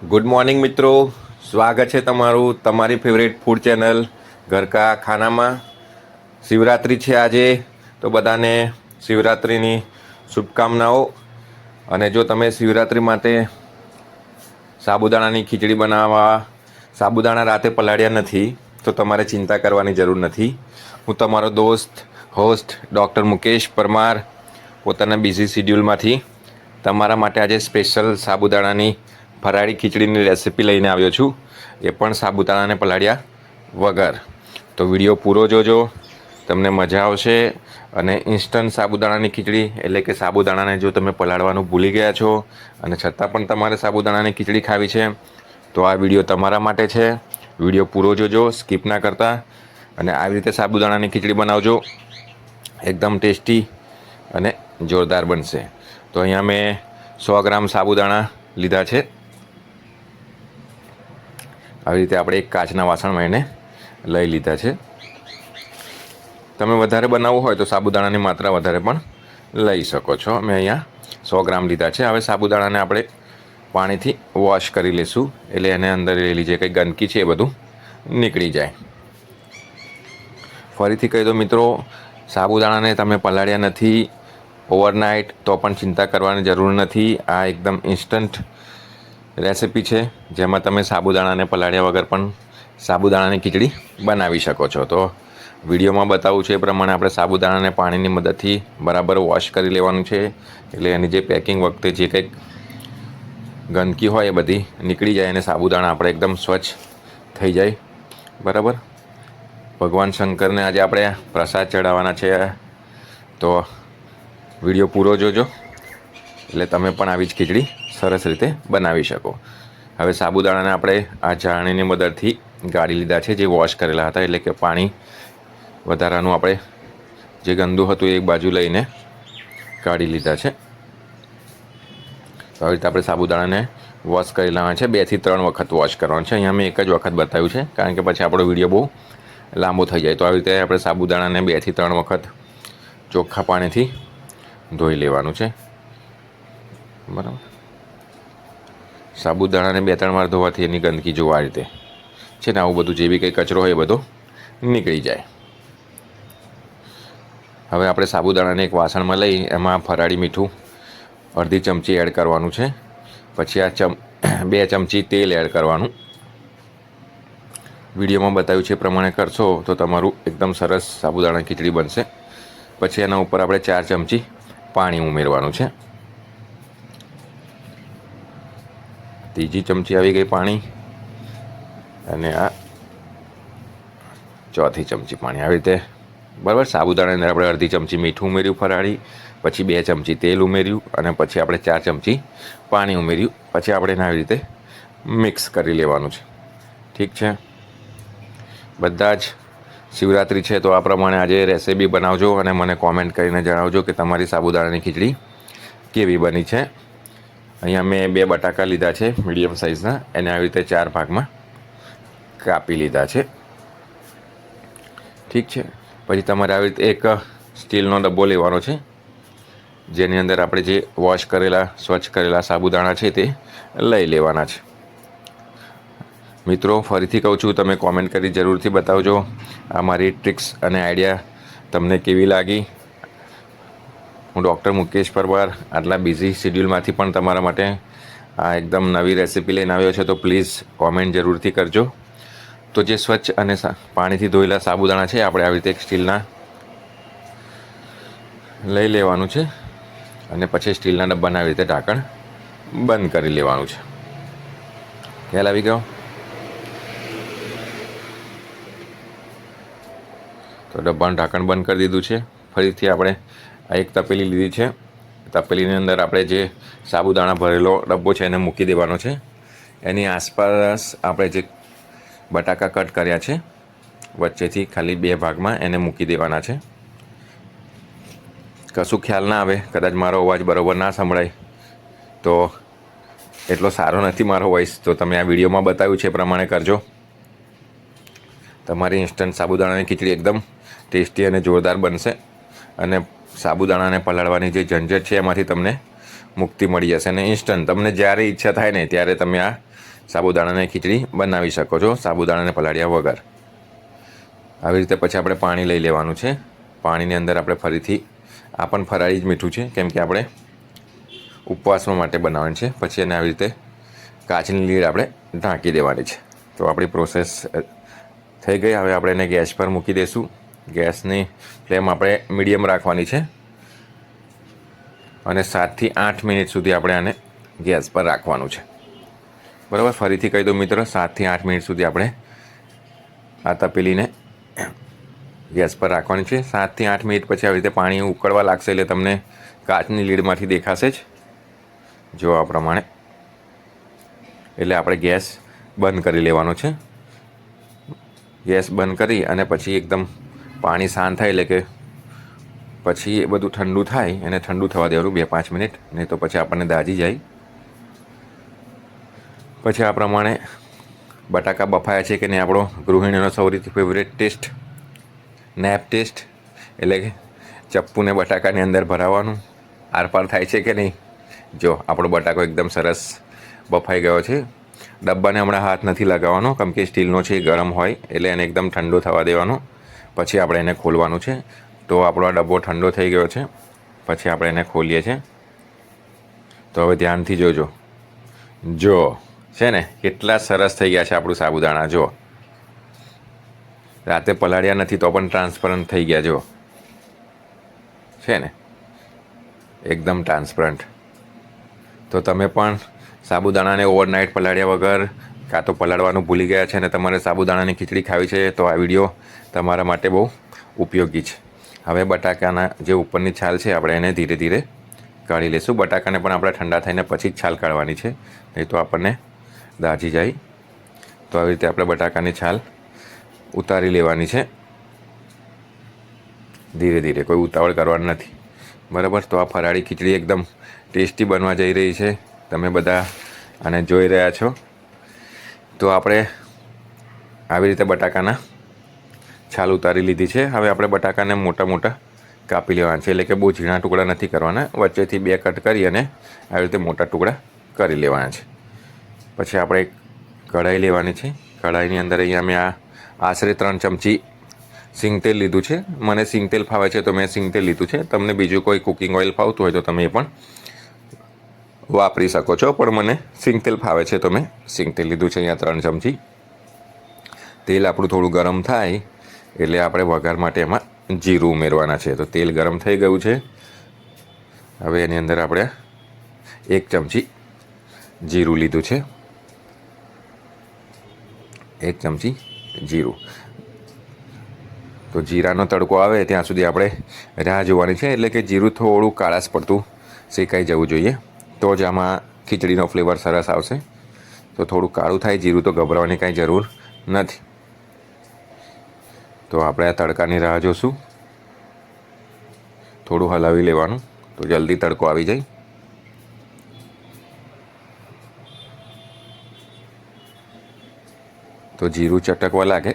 Good morning મિત્રો. સ્વાગત છે તમારું તમારી ફેવરેટ ફૂડ ચેનલ ઘરકા ખાનામાં. શિવરાત્રિ છે આજે, તો બધાને શિવરાત્રિની શુભકામનાઓ. અને જો તમે શિવરાત્રિ માટે સાબુદાણાની ખીચડી બનાવવા, સાબુદાણા રાતે પલાળ્યા નથી, તો તમારે ચિંતા કરવાની જરૂર નથી. હું તમારો દોસ્ત હોસ્ટ ડૉક્ટર મુકેશ પરમાર, પોતાના બિઝી શિડ્યુલમાંથી તમારા માટે આજે સ્પેશિયલ સાબુદાણાની ફરાળી ખીચડીની રેસિપી લઈને આવ્યો છું. એ પણ સાબુદાણાને પલાળ્યા વગર. તો વીડિયો પૂરો જોજો. તમને મજા આવશે. અને ઇન્સ્ટન્ટ સાબુદાણાની ખીચડી, એટલે કે સાબુદાણાને જો તમે પલાળવાનું ભૂલી ગયા છો, અને છતાં પણ તમારે સાબુદાણાની ખીચડી ખાવી છે, તો આ વીડિયો તમારા માટે છે. વીડિયો પૂરો જોજો, સ્કીપ ના કરતા, અને આવી રીતે સાબુદાણાની ખીચડી બનાવજો. એકદમ ટેસ્ટી અને જોરદાર બનશે. તો અહીંયા મેં સો ગ્રામ સાબુદાણા લીધા છે. આવી રીતે આપણે એક કાચના વાસણમાં એને લઈ લીધા છે. તમે વધારે બનાવવું હોય તો સાબુદાણાની માત્રા વધારે પણ લઈ શકો છો. મેં અહીંયા સો ગ્રામ લીધા છે. હવે સાબુદાણાને આપણે પાણીથી વોશ કરી લઈશું એટલે એને અંદર રહેલી જે કંઈ ગંદકી છે એ બધું નીકળી જાય. ફરીથી કહી દો મિત્રો, સાબુદાણાને તમે પલાળ્યા નથી ઓવરનાઇટ તો પણ ચિંતા કરવાની જરૂર નથી. આ એકદમ ઇન્સ્ટન્ટ રેસિપી છે, જેમાં તમે સાબુદાણાને પલાળ્યા વગર પણ સાબુદાણાની ખીચડી બનાવી શકો છો. તો વિડીયોમાં બતાવું છે એ પ્રમાણે આપણે સાબુદાણાને પાણીની મદદથી બરાબર વોશ કરી લેવાનું છે. એટલે એની જે પેકિંગ વખતે જે કંઈક ગંદકી હોય એ બધી નીકળી જાય અને સાબુદાણા આપણે એકદમ સ્વચ્છ થઈ જાય. બરાબર? ભગવાન શંકરને આજે આપણે પ્રસાદ ચડાવવાના છે. તો વીડિયો પૂરો જોજો. એટલે તમે પણ આવી જ ખીચડી સરસ રીતે બનાવી શકો. હવે સાબુદાણાને આપણે આ ચાળણીની મદદથી ગાળી લીધા છે, જે વોશ કરેલા હતા, એટલે કે પાણી વધારાનું આપણે જે ગંદુ હતું એ બાજુ લઈને કાઢી લીધા છે. તો આવી રીતે આપણે સાબુદાણાને વોશ કરી લેવાના છે બેથી ત્રણ વખત વોશ કરવાનું છે. અહીંયા મેં એક જ વખત બતાવ્યું છે, કારણ કે પછી આપણો વીડિયો બહુ લાંબો થઈ જાય. તો આવી રીતે આપણે સાબુદાણાને બેથી ત્રણ વખત ચોખ્ખા પાણીથી ધોઈ લેવાનું છે. બરાબર. સાબુદાણાને બે ત્રણ વાર ધોવાથી એની ગંદકી જોવા આ રીતે. છે ને, આવું બધું જે બી કંઈ કચરો હોય એ બધો નીકળી જાય. હવે આપણે સાબુદાણાને એક વાસણમાં લઈ, એમાં ફરાળી મીઠું અડધી ચમચી એડ કરવાનું છે. પછી આ ચમ, બે ચમચી તેલ એડ કરવાનું. વિડીયોમાં બતાવ્યું છે એ પ્રમાણે કરશો તો તમારું એકદમ સરસ સાબુદાણા ખીચડી બનશે. પછી એના ઉપર આપણે ચાર ચમચી પાણી ઉમેરવાનું છે. ત્રીજી ચમચી આવી ગઈ પાણી અને આ ચોથી ચમચી પાણી આવી રીતે. બરાબર, સાબુદાણાની અંદર આપણે અડધી ચમચી મીઠું ઉમેર્યું ફરાળી, પછી બે ચમચી તેલ ઉમેર્યું અને પછી આપણે ચાર ચમચી પાણી ઉમેર્યું. પછી આપણે એને આવી રીતે મિક્સ કરી લેવાનું છે. ઠીક છે? બધા જ શિવરાત્રિ છે તો આ પ્રમાણે આજે રેસીપી બનાવજો અને મને કોમેન્ટ કરીને જણાવજો કે તમારી સાબુદાણાની ખીચડી કેવી બની છે. અહીંયા મેં બે બટાકા લીધા છે, મીડિયમ સાઇઝના. એને આવી રીતે ચાર ભાગમાં કાપી લીધા છે. ઠીક છે. પછી તમારે આવી રીતે એક સ્ટીલનો ડબ્બો લેવાનો છે, જેની અંદર આપણે જે વોશ કરેલા, સ્વચ્છ કરેલા સાબુદાણા છે તે લઈ લેવાના છે. મિત્રો, ફરીથી કહું છું, તમે કોમેન્ટ કરી જરૂરથી બતાવજો. આ મારી ટ્રિક્સ અને આઈડિયા તમને કેવી લાગી? હું ડૉક્ટર મુકેશ પરવાર આટલા બિઝી શિડ્યુલમાંથી પણ તમારા માટે આ એકદમ નવી રેસિપી લઈને આવ્યો છે, તો પ્લીઝ કોમેન્ટ જરૂરથી કરજો. તો જે સ્વચ્છ અને પાણીથી ધોયેલા સાબુદાણા છે, આપણે આવી રીતે સ્ટીલના લઈ લેવાનું છે અને પછી સ્ટીલના ડબ્બાના આવી રીતે ઢાંકણ બંધ કરી લેવાનું છે. ખ્યાલ આવી ગયો? તો ડબ્બાનું ઢાંકણ બંધ કરી દીધું છે. ફરીથી આપણે આ એક તપેલી લીધી છે. તપેલીની અંદર આપણે જે સાબુદાણા ભરેલો ડબ્બો છે એને મૂકી દેવાનો છે. એની આસપાસ આપણે જે બટાકા કટ કર્યા છે, વચ્ચેથી ખાલી બે ભાગમાં એને મૂકી દેવાના છે. કશું ખ્યાલ ના આવે, કદાચ મારો અવાજ બરાબર ના સંભળાય, તો એટલો સારો નથી મારો વોઇસ તો તમે આ વિડીયોમાં બતાવ્યું છે એ પ્રમાણે કરજો. તમારી ઇન્સ્ટન્ટ સાબુદાણાની ખીચડી એકદમ ટેસ્ટી અને જોરદાર બનશે. અને સાબુદાણાને પલાળવાની જે ઝંઝટ છે, એમાંથી તમને મુક્તિ મળી જશે અને ઇન્સ્ટન્ટ તમને જ્યારે ઈચ્છા થાય ને, ત્યારે તમે આ સાબુદાણાની ખીચડી બનાવી શકો છો, સાબુદાણાને પલાળ્યા વગર. આવી રીતે પછી આપણે પાણી લઈ લેવાનું છે. પાણીની અંદર આપણે ફરીથી, આ પણ ફરાળી જ મીઠું છે, કેમ કે આપણે ઉપવાસમાં માટે બનાવવાનું છે. પછી એને આવી રીતે કાચની લીડ આપણે ઢાંકી દેવાની છે. તો આપણી પ્રોસેસ થઈ ગઈ. હવે આપણે એને ગેસ પર મૂકી દઈશું ગેસની ફ્લેમ આપણે મીડિયમ રાખવાની છે. અને સાતથી આઠ મિનિટ સુધી આપણે આને ગેસ પર રાખવાનું છે. બરાબર? ફરીથી કહી દઉં મિત્રો, સાતથી આઠ મિનિટ સુધી આપણે આ તપેલીને ગેસ પર રાખવાની છે. સાતથી આઠ મિનિટ પછી આવી રીતે પાણી ઉકળવા લાગશે એટલે તમને કાચની લીડમાંથી દેખાશે જ. જો આ પ્રમાણે. એટલે આપણે ગેસ બંધ કરી લેવાનો છે. ગેસ બંધ કરી અને પછી એકદમ પાણી શાંત થાય એટલે કે પછી એ બધું ઠંડુ થાય, એને ઠંડુ થવા દેવાનું બે પાંચ મિનિટ, નહીં તો પછી આપણને દાજી જાય. પછી આ પ્રમાણે બટાકા બફાયા છે કે નહીં આપણો ગૃહિણીનો સૌથી ફેવરેટ ટેસ્ટ નેપ ટેસ્ટ એટલે કે ચપ્પુને બટાકાની અંદર ભરાવાનું. આરપાર થાય છે કે નહીં? જો, આપણો બટાકો એકદમ સરસ બફાઈ ગયો છે. ડબ્બાને હમણાં હાથ નથી લગાવવાનો કેમ કે સ્ટીલનો છે એ ગરમ હોય, એટલે એને એકદમ ઠંડો થવા દેવાનો. પછી આપણે એને ખોલવાનું છે. તો આપણો આ ડબ્બો ઠંડો થઈ ગયો છે. પછી આપણે એને ખોલીએ છીએ. તો હવે ધ્યાનથી જોજો. જો, છે ને, કેટલા સરસ થઈ ગયા છે આપણું સાબુદાણા, જો. રાતે પલાળ્યા નથી તો પણ ટ્રાન્સપરન્ટ થઈ ગયા, જો. છે ને? એકદમ ટ્રાન્સપરન્ટ તો તમે પણ સાબુદાણાને ઓવરનાઇટ પલાળ્યા વગર કાં તો પલાળવાનું ભૂલી ગયા છે અને તમારે સાબુદાણાની ખીચડી ખાવી છે, તો આ વીડિયો તમારા માટે બહુ ઉપયોગી છે. હવે બટાકાના જે ઉપરની છાલ છે, આપણે એને ધીરે ધીરે કાઢી લઈશું બટાકાને પણ આપણે ઠંડા થઈને પછી જ છાલ કાઢવાની છે, નહીં તો આપણને દાજી જાય. તો આવી રીતે આપણે બટાકાની છાલ ઉતારી લેવાની છે. ધીરે ધીરે, કોઈ ઉતાવળ કરવાની નથી. બરાબર? તો આ ફરાળી ખીચડી એકદમ ટેસ્ટી બનવા જઈ રહી છે. તમે બધા આને જોઈ રહ્યા છો. તો આપણે આવી રીતે બટાકાના છાલ ઉતારી લીધી છે. હવે આપણે બટાકાને મોટા મોટા કાપી લેવાના છે. એટલે કે બહુ ઝીણા ટુકડા નથી કરવાના. વચ્ચેથી બે કટ કરી અને આવી રીતે મોટા ટુકડા કરી લેવાના છે. પછી આપણે કઢાઈ લેવાની છે. કઢાઈની અંદર અહીંયા મેં આ આશરે ત્રણ ચમચી સિંગતેલ લીધું છે. મને સિંગતેલ ફાવે છે તો મેં સિંગતેલ લીધું છે. તમને બીજું કોઈ કુકિંગ ઓઇલ ફાવતું હોય તો તમે એ પણ વાપરી શકો છો, પણ મને સિંગતેલ ફાવે છે. તો મેં સિંગતેલ લીધું છે, અહીંયા ત્રણ ચમચી. તેલ આપણું થોડું ગરમ થાય, એટલે આપણે વઘાર માટે એમાં જીરું ઉમેરવાના છે. તો તેલ ગરમ થઈ ગયું છે. હવે એની અંદર આપણે એક ચમચી જીરું લીધું છે. એક ચમચી જીરું. તો જીરાનો તડકો આવે ત્યાં સુધી આપણે રાહ જોવાની છે, એટલે કે જીરું થોડું કાળાશ પડતું શેકાઈ જવું જોઈએ. તો જ આમાં ખીચડીનો ફ્લેવર સરસ આવશે. તો થોડું કાળું થાય, જીરું તો ગભરાવાની કાંઈ જરૂર નથી. તો આપણે આ તડકાની રાહ જોશું. થોડું હલાવી લેવાનું, તો જલ્દી તડકો આવી જાય. તો જીરું ચટકવા લાગે.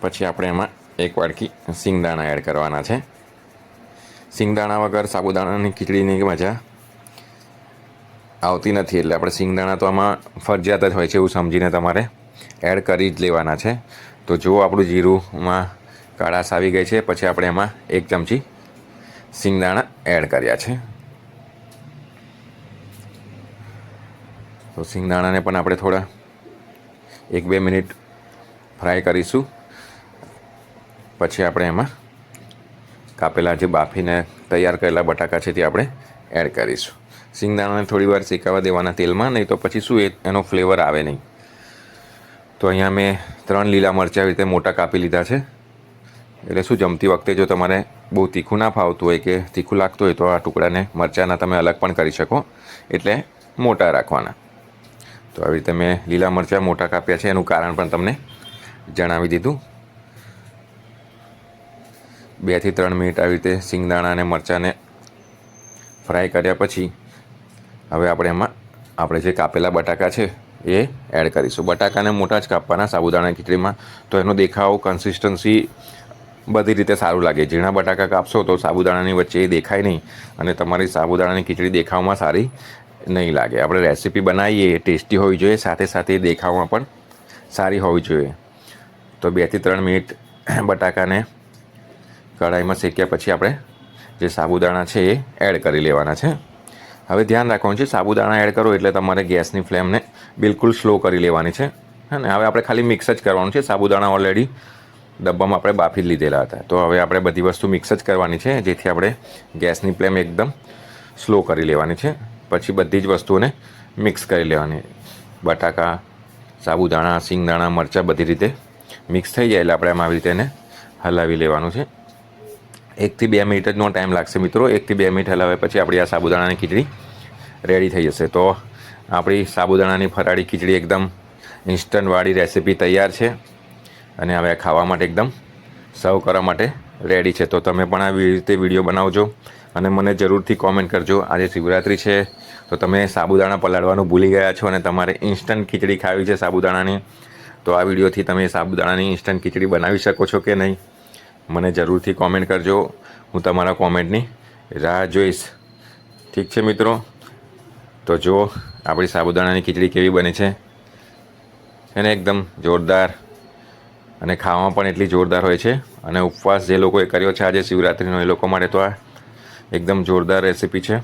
પછી આપણે એમાં એક વાડકી સિંગદાણા એડ કરવાના છે. સિંગદાણા વગર સાબુદાણાની ખીચડીની મજા આવતી નથી એટલે આપણે સિંગદાણા તો આમાં ફરજિયાત જ હોય છે એવું સમજીને તમારે એડ કરી જ લેવાના છે. તો જો આપણું જીરુંમાં કાળાશ આવી ગઈ છે. પછી આપણે એમાં એક ચમચી સિંગદાણા એડ કર્યા છે. તો સિંગદાણાને પણ આપણે થોડા એક બે મિનિટ ફ્રાય કરીશું. પછી આપણે એમાં કાપેલા જે બાફીને તૈયાર કરેલા બટાકા છે તે આપણે એડ કરીશું. સિંગદાણાને થોડી વાર શેકાવા દેવાના તેલમાં, નહીં તો પછી શું એનો ફ્લેવર આવે નહીં. તો અહીંયા મેં ત્રણ લીલા મરચાં આવી રીતે મોટા કાપી લીધા છે. એટલે શું જમતી વખતે જો તમારે બહુ તીખું ના ફાવતું હોય કે તીખું લાગતું હોય તો આ ટુકડાને મરચાંના તમે અલગ પણ કરી શકો. એટલે મોટા રાખવાના. તો આવી રીતે મેં લીલા મરચાં મોટા કાપ્યા છે, એનું કારણ પણ તમને જણાવી દીધું. બેથી ત્રણ મિનિટ આવી રીતે સિંગદાણા અને મરચાંને ફ્રાય કર્યા પછી હવે આપણે એમાં, આપણે જે કાપેલા બટાકા છે, એ એડ કરીશું. બટાકાને મોટા જ કાપવાના સાબુદાણા ખીચડીમાં તો એનો દેખાવ કન્સિસ્ટન્સી બધી રીતે સારું લાગે. ઝીણા બટાકા કાપશો તો સાબુદાણાની વચ્ચે એ દેખાય નહીં અને તમારી સાબુદાણાની ખીચડી દેખાવમાં સારી નહીં લાગે. આપણે રેસીપી બનાવીએ, ટેસ્ટી હોવી જોઈએ, સાથે સાથે દેખાવમાં પણ સારી હોવી જોઈએ. તો બેથી ત્રણ મિનિટ બટાકાને કઢાઈમાં શેક્યા પછી આપણે જે સાબુદાણા છે એ એડ કરી લેવાના છે. હવે ધ્યાન રાખવાનું છે, સાબુદાણા એડ કરો એટલે તમારે ગેસની ફ્લેમને બિલકુલ સ્લો કરી લેવાની છે. હા ને, હવે આપણે ખાલી મિક્સ જ કરવાનું છે, સાબુદાણા ઓલરેડી ડબ્બામાં આપણે બાફી લીધેલા હતા. તો હવે આપણે બધી વસ્તુ મિક્સ જ કરવાની છે, જેથી આપણે ગેસની ફ્લેમ એકદમ સ્લો કરી લેવાની છે. પછી બધી જ વસ્તુઓને મિક્સ કરી લેવાની. બટાકા, સાબુદાણા, સિંગદાણા, મરચાં બધી રીતે મિક્સ થઈ જાય એટલે આપણે આમ આવી રીતે એને હલાવી લેવાનું છે. એકથી બે મિનિટ જનો ટાઈમ લાગશે મિત્રો. એકથી બે મિનિટ હલાવ્યા પછી આપણી આ સાબુદાણાની ખીચડી રેડી થઈ જશે. તો આપણી સાબુદાણાની ફરાળી ખીચડી એકદમ ઇન્સ્ટન્ટવાળી રેસીપી તૈયાર છે. અને હવે ખાવા માટે એકદમ સર્વ કરવા માટે રેડી છે. તો તમે પણ આવી રીતે વીડિયો બનાવજો અને મને જરૂરથી કોમેન્ટ કરજો. આજે શિવરાત્રિ છે, તો તમે સાબુદાણા પલાળવાનું ભૂલી ગયા છો અને તમારે ઇન્સ્ટન્ટ ખીચડી ખાવી છે સાબુદાણાની, તો આ વિડીયોથી તમે સાબુદાણાની ઇન્સ્ટન્ટ ખીચડી બનાવી શકો છો કે નહીં? મને જરૂરથી કોમેન્ટ કરજો. હું તમારા કોમેન્ટની રાહ જોઈશ. ઠીક છે મિત્રો? તો જો, આપણી સાબુદાણાની ખીચડી કેવી બની છે? એને એકદમ જોરદાર અને ખાવામાં પણ એટલી જોરદાર હોય છે. અને ઉપવાસ જે લોકોએ કર્યો છે આજે શિવરાત્રિનો, એ લોકો માટે તો આ એકદમ જોરદાર રેસીપી છે.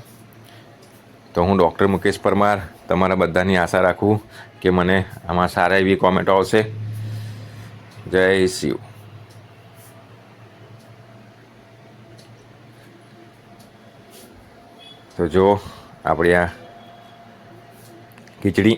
તો હું ડૉક્ટર મુકેશ પરમાર, તમારા બધાની આશા રાખું કે મને આમાં સારા એવી કોમેન્ટો આવશે. જય શિવ. તો જો આપણી આ ખીચડી.